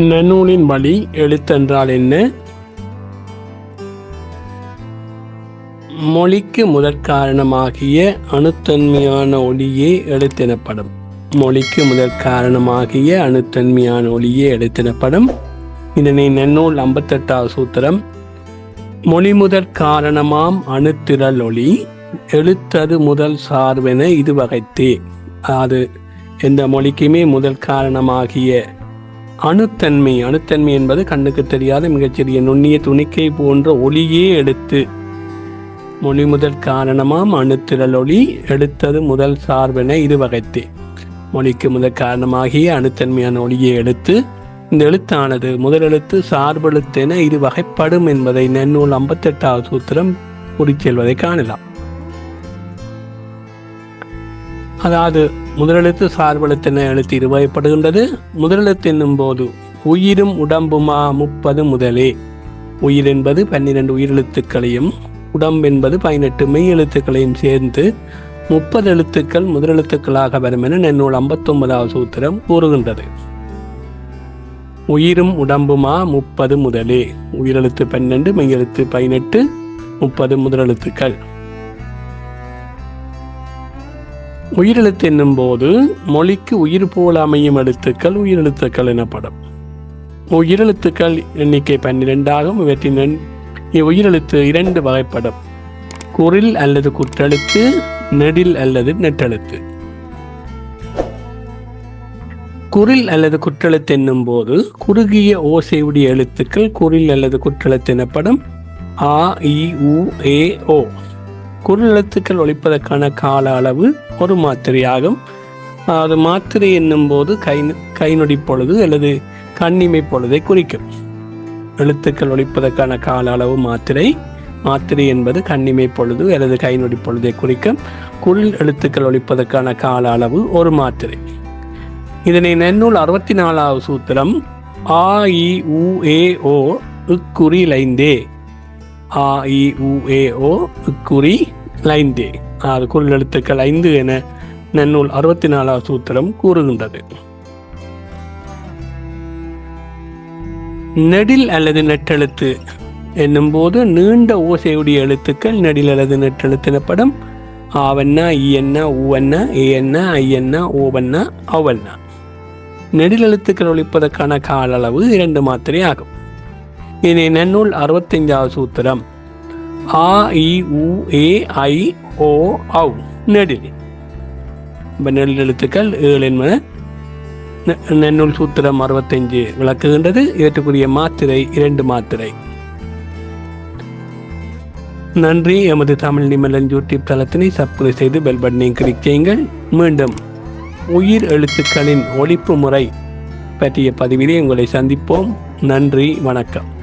நன்னூலின் வழி எழுத்தென்றால் என்ன? மொழிக்கு முதற்காரணமாகிய அணுத்தன்மையான ஒளியே எழுத்தெனப்படும். மொழிக்கு முதற்காரணமாகிய அணுத்தன்மையான ஒளியே எழுத்தெனப்படும். இதனை நன்னூல் ஐம்பத்தெட்டாவது சூத்திரம். மொழி முதற் காரணமாம் அணுத்திரள் ஒளி எழுத்தது முதல் சார்பென இது வகைத்தே. அது எந்த மொழிக்குமே முதல் காரணமாகிய அணுத்தன்மை. அணுத்தன்மை என்பது கண்ணுக்கு தெரியாத மிகச்சிறிய நுண்ணிய துணிக்கை போன்ற ஒளியே எடுத்து மொழி முதல் காரணமாம் அணுத்திரல் ஒளி எடுத்தது முதல் சார்பென இது வகைத்தே. மொழிக்கு முதல் காரணமாகிய அணுத்தன்மையான ஒளியை எடுத்து இந்த எழுத்தானது முதல் எழுத்து சார்பெழுத்தென இது வகைப்படும் என்பதை நன்னூல் ஐம்பத்தெட்டாவது சூத்திரம் குறிச்செல்வதை காணலாம். அதாவது முதலெழுத்து சார்பெழுத்தென எழுத்து இருவகைப்படுகின்றது. முதலெழுத்து என்னும் போது உயிரும் உடம்புமா முப்பது முதலே. உயிர் என்பது பன்னிரண்டு உயிரெழுத்துக்களையும் உடம்பு என்பது பதினெட்டு மெய் எழுத்துக்களையும் சேர்ந்து முப்பது எழுத்துக்கள் முதலெழுத்துக்களாக வரும் என நன்னூல் ஐம்பத்தொன்பதாவது சூத்திரம் கூறுகின்றது. உயிரும் உடம்புமா முப்பது முதலே. உயிரெழுத்து பன்னெண்டு மெய்யெழுத்து பதினெட்டு முப்பது முதலெழுத்துக்கள். உயிரெழுத்து என்னும் போது மொழிக்கு உயிர் போல் அமையும் எழுத்துக்கள் உயிரெழுத்துக்கள் எனப்படும். உயிரெழுத்துக்கள் எண்ணிக்கை பன்னிரெண்டாகும் இவற்றின் உயிரெழுத்து இவ்வுயிரெழுத்து இரண்டு வகைப்படும். குரில் அல்லது குற்றெழுத்து நெடில் அல்லது நெட்டெழுத்து. குரில் அல்லது குற்றெழுத்து என்னும் போது குறுகிய ஓசையுடைய எழுத்துக்கள் குரில் அல்லது குற்றெழுத்து எனப்படும். ஆ இ உ ஏ ஓ. குரல் எழுத்துக்கள் ஒழிப்பதற்கான கால அளவு ஒரு மாத்திரையாகும். அது மாத்திரை என்னும் போது கை கை நொடி பொழுது அல்லது கண்ணிமை பொழுதை குறிக்கும். எழுத்துக்கள் ஒழிப்பதற்கான கால அளவு மாத்திரை. மாத்திரை என்பது கண்ணிமை பொழுது அல்லது கை நொடி பொழுதை குறிக்கும். குரல் எழுத்துக்கள் ஒழிப்பதற்கான கால அளவு ஒரு மாத்திரை. இதனை நன்னூல் அறுபத்தி நாலாவது சூத்திரம் ஆ இ உ ஏ ஓ இக்குறி லைந்தே. ஆ இ உ ஏ ஓ குறி லைந்தே அது குரல் எழுத்துக்கள் ஐந்து என நன்னூல் அறுபத்தி நாலாவது சூத்திரம் கூறுகின்றது. நெடில் அல்லது நெட்டெழுத்து என்னும்போது நீண்ட ஓசையுடைய எழுத்துக்கள் நெடில் அல்லது நெட்டெழுத்து எனப்படும். ஆவண்ணா இயன்னா ஊவண்ணா ஏயண்ணா ஐயன்னா ஓவண்ணா அவண்ணா நெடில் எழுத்துக்கள் ஒழிப்பதற்கான கால அளவு இரண்டு மாத்திரை ஆகும். இனி நன்னூல் அறுபத்தைந்தாவது சூத்திரம். ஆ இ உ ஏ ஐ ஓ ஔ. நெடில். இப்போ நெடில் எழுத்துக்கள் ஏழு என்பன நெ- நன்னூல் சூத்திரம் அறுபத்தஞ்சு விளக்குகின்றது. இவற்றுக்குரிய மாத்திரை இரண்டு மாத்திரை. நன்றி. எமது தமிழ் நிமலன் யூடியூப் தளத்தினை சப்ஸ்கிரைப் செய்து பெல் பட்டனை கிளிக் செய்யுங்கள். மீண்டும் உயிர் எழுத்துக்களின் ஒழிப்பு முறை பற்றிய பதிவிலே உங்களை சந்திப்போம். நன்றி. வணக்கம்.